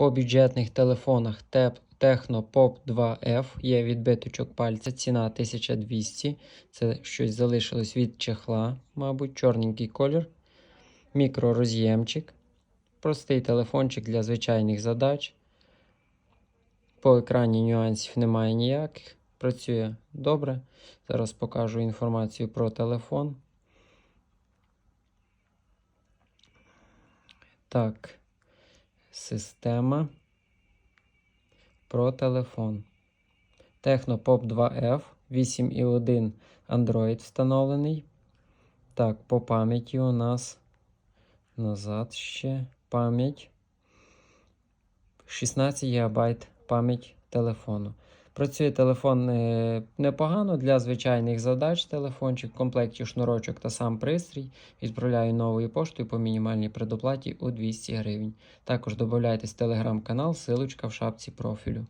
По бюджетних телефонах Tecno Pop 2F є відбиточок пальця, ціна 1200. Це щось залишилось від чехла, мабуть, чорненький колір. Мікророз'ємчик. Простий телефончик для звичайних задач. По екрані нюансів немає ніяких. Працює добре. Зараз покажу інформацію про телефон. Так, система про телефон. Технопоп 2F 8.1 Android встановлений. Так, по пам'яті у нас назад ще пам'ять. 16 ГБ пам'ять телефону. Працює телефон е, непогано для звичайних задач. Телефончик в комплекті шнурочок та сам пристрій. Відправляю новою поштою по мінімальній предоплаті у 200 гривень. Також додайтесь в телеграм-канал, силочка в шапці профілю.